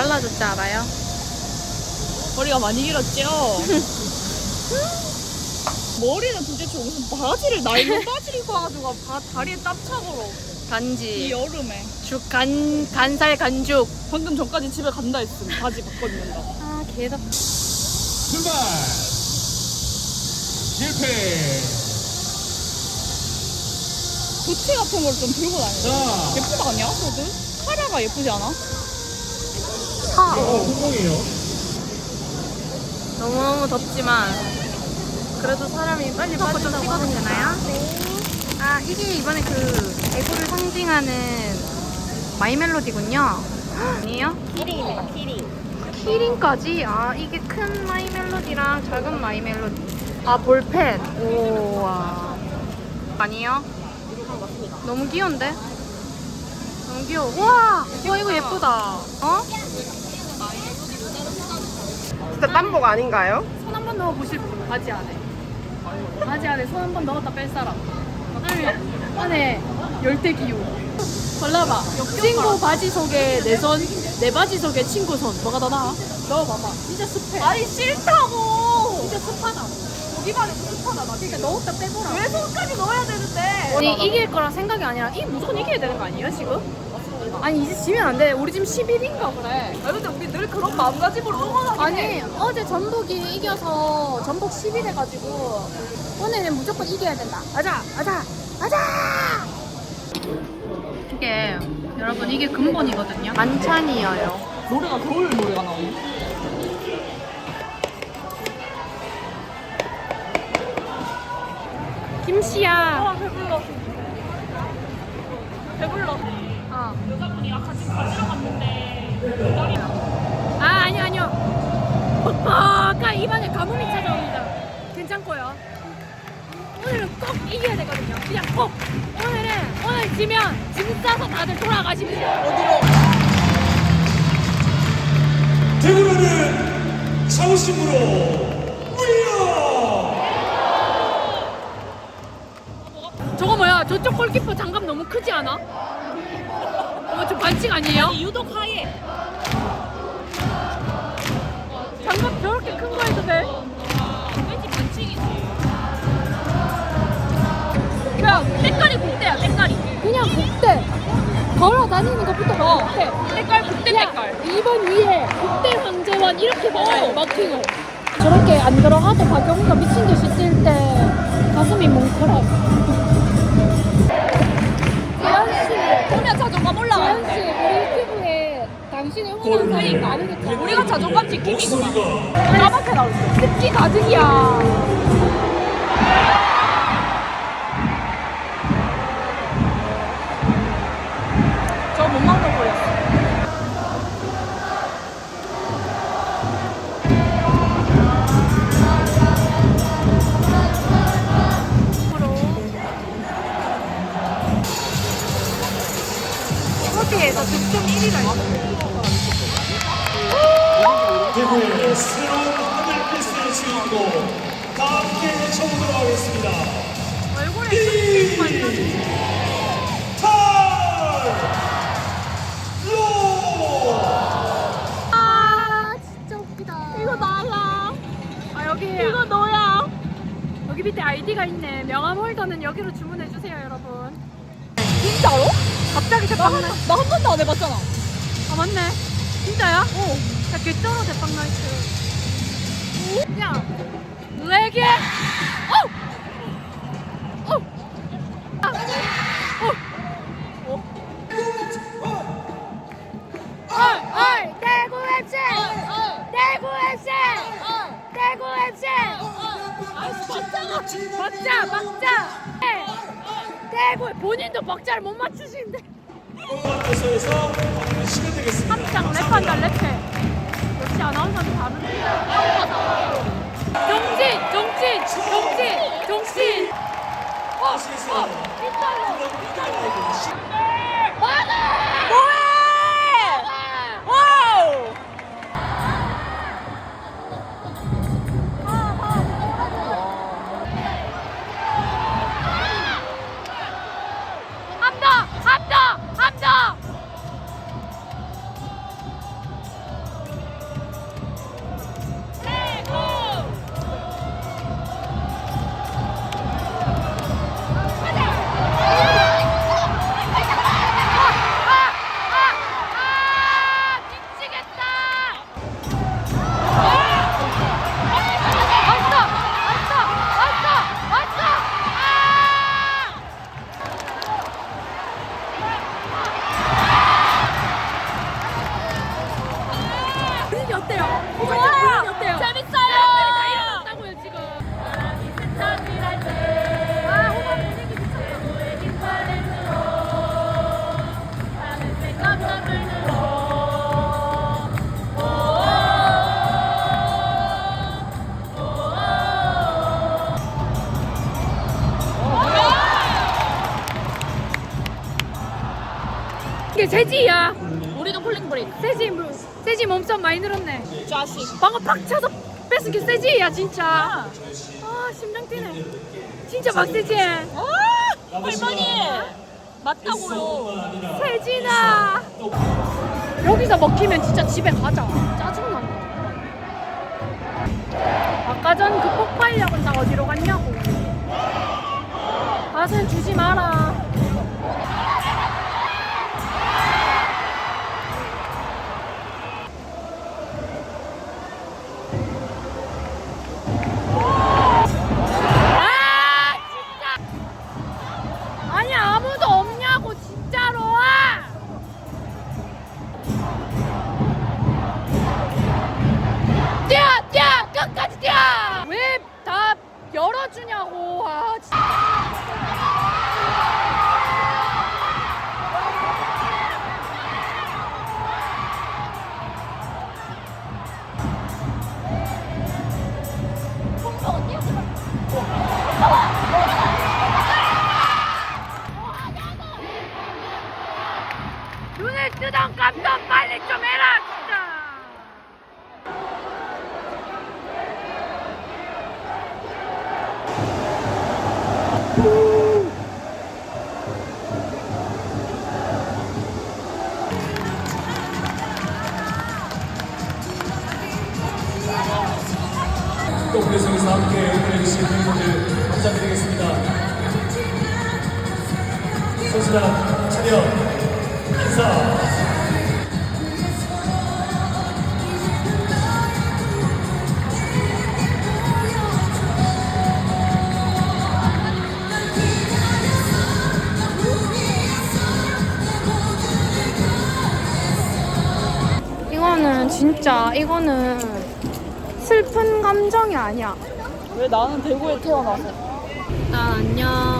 달라졌지 않아요? 머리가 많이 길었죠? 머리는 도대체 무슨 바지를 나일론 바지를 입고 와가지고 바, 다리에 땀 차고로 이 간지. 여름에 죽, 간, 간살 간죽. 방금 전까지 집에 간다 했음 바지 바꿔 입는다 아, 개다. 출발! 실패! 도치 같은 걸 좀 들고 다녀 자, 예쁘다 아니야? 코드? 카라가 예쁘지 않아? 하. 어, 성공이에요. 너무너무 덥지만 그래도 사람이 빨리 빠진다고 찍어도 되나요? 아 이게 이번에 그 애고를 상징하는 마이 멜로디군요 아니에요? 키링입니다 키링 키링까지? 아 이게 큰 마이 멜로디랑 작은 마이 멜로디 아 볼펜 우와 아니에요? 너무 귀여운데? 너무 귀여워 우와 와 이거 예쁘다 어? 진짜 땀복 아닌가요? 손 한 번 넣어 보실 분 바지 안에. 바지 안에 손 한 번 넣었다 뺄 사람. 안에 안에 열대 기후 골라봐. 친구 바지 속에 내손내 바지 속에 친구 손. 뭐가 더 나아? 넣어봐봐. 진짜 습해. 아니 싫다고! 진짜 습하다. 여기 반에도 습하다 나 그러니까 넣었다 빼보라. 왜 손까지 넣어야 되는데? 아니 이길 거라 생각이 아니라 이 무조건 이겨야 되는 거 아니에요 지금? 아니 이제 지면 안 돼 우리 지금 11인가 그래 아 근데 우리 늘 그런 마음가짐으로 응원하긴 아니 해 어제 전북이 이겨서 전북 10위 돼가지고 오늘은 무조건 이겨야 된다. 가자, 가자, 가자. 이게 여러분 이게 근본이거든요. 만찬이에요. 노래가 겨울 노래가 나오네 김씨야. 아 배불러 배불러 어. 여자분이 아까 지금 가지러 갔는데 아 아니요 아니요. 퍽퍽한 입안에 가뭄이 찾아옵니다. 괜찮고요. 오늘은 꼭 이겨야 되거든요. 그냥 꼭. 오늘은 오늘 지면 짐 싸서 다들 돌아가십시오. 대구로는 자부심으로 위어! 저거 뭐야? 저쪽 골키퍼 장갑 너무 크지 않아? 반칙 아니에요? 유독 하얘. 장갑 저렇게 큰 거 해도 돼? 왠지 반칙이지. 그냥 색깔이 국대야 색깔이. 그냥 국대. 걸어 다니는 것부터 어. 국대. 색깔 국대 색깔. 2번 위에 국대 황제원 이렇게 봐요 마킹을 저렇게 안 들어가도 박영우가 미친 듯이 뛸 때 가슴이 뭉클해 재 자존감 올라가 재현 씨 우리 유튜브에 당신의 후원 사이 많으니까 우리가 자존감 목소리가 까맣게 때 습기 가득이야 새로운 하늘 필수의 주인공 다 함께 외쳐보도록 하겠습니다. 아 진짜 웃기다. 이거 나야. 아 여기 이거 너야. 여기 밑에 아이디가 있네. 명함 홀더는 여기로 주문해 주세요 여러분. 진짜로? 갑자기 대빵 나... 나한 번도 안 해봤잖아. 아 맞네. 진짜야? 어 야 개쩔어 대빵 나이스 박자 박자 네. 대구 본인도 박자를 못 맞추시는데 방금 시간 되겠습니다. 한장 랩한다 랩해 역시 아나운서는 다른데 세지야. 우리도 콜링 브레이크. 세지 뭐- 세지 몸싸움 많이 늘었네. 자식. 방금 팍 차서 뺏은 게 세지야 진짜. 아 심장 뛰네. 진짜 막 세지. 아, 할머니. 맞다고요. 세진아. 여기서 먹히면 진짜 집에 가자. 짜증나. 아까 전 그 폭발력은 다 어디로 갔냐고. 가슴 주지 마라. 눈을 뜨던 감독 빨리 좀 해라 진짜. 또 배송에서 함께 응원해주신 팬분들 감사드리겠습니다. 선수단 차렷 인사. 이거는 진짜 이거는 슬픈 감정이 아니야. 왜 나는 대구에 태어나서? 일단 안녕.